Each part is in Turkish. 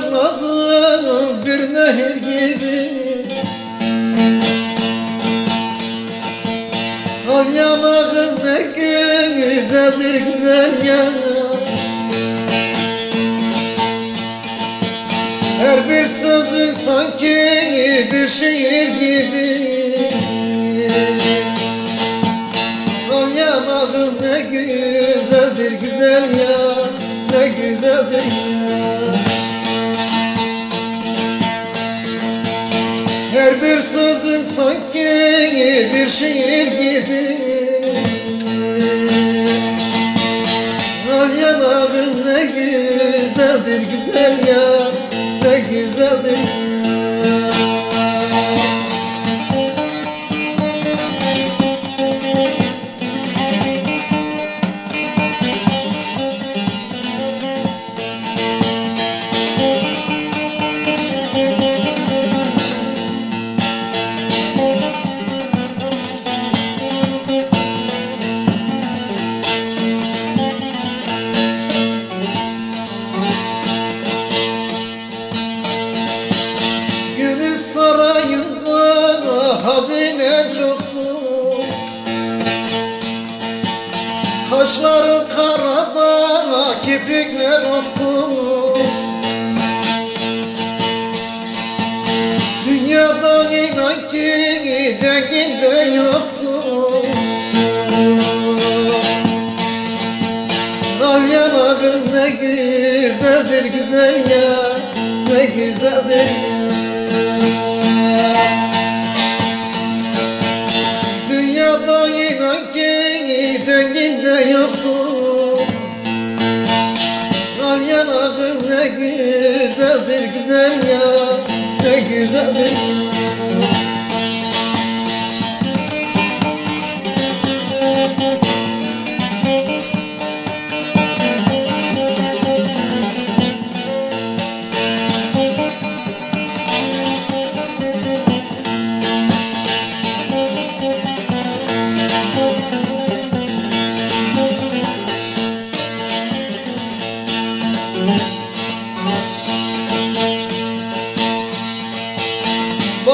çağladım bir nehir gibi. Al yanağın ne güzeldir güzel yanar Her bir sözün sanki bir şiir gibi. Al yanağın ne güzeldir güzel ya Ne güzeldir ya Her bir sözün sanki bir şiir gibi. Al yanağın ne güzeldir güzel ya Ne güzeldir hazine çoktu Kaşların karada kiprikler oktu Dünyada inan ki denginde yoktu Al yanağın ne güzeldir güzel ya Ne güzeldir ya güzeldir güzel ya. Ne güzeldir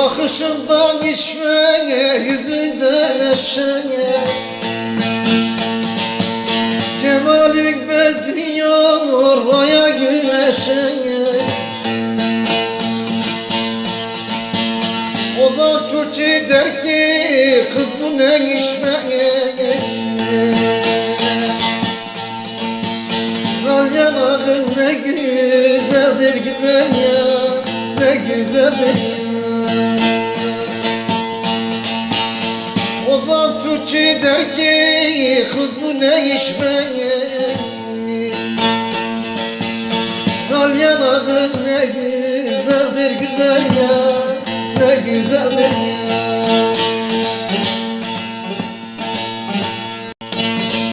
Bakışından içmeye, yüzünden eşeğe Cemalin benziyor aya güneşe O da çocuk der ki kız bu ne içmeye? Al yanağın ne güzeldir güzel ya Ne güzeldir Ozan Türkçe der ki kız bu ne içmeye Al yanağın ne güzeldir güzel ya Ne güzeldir ya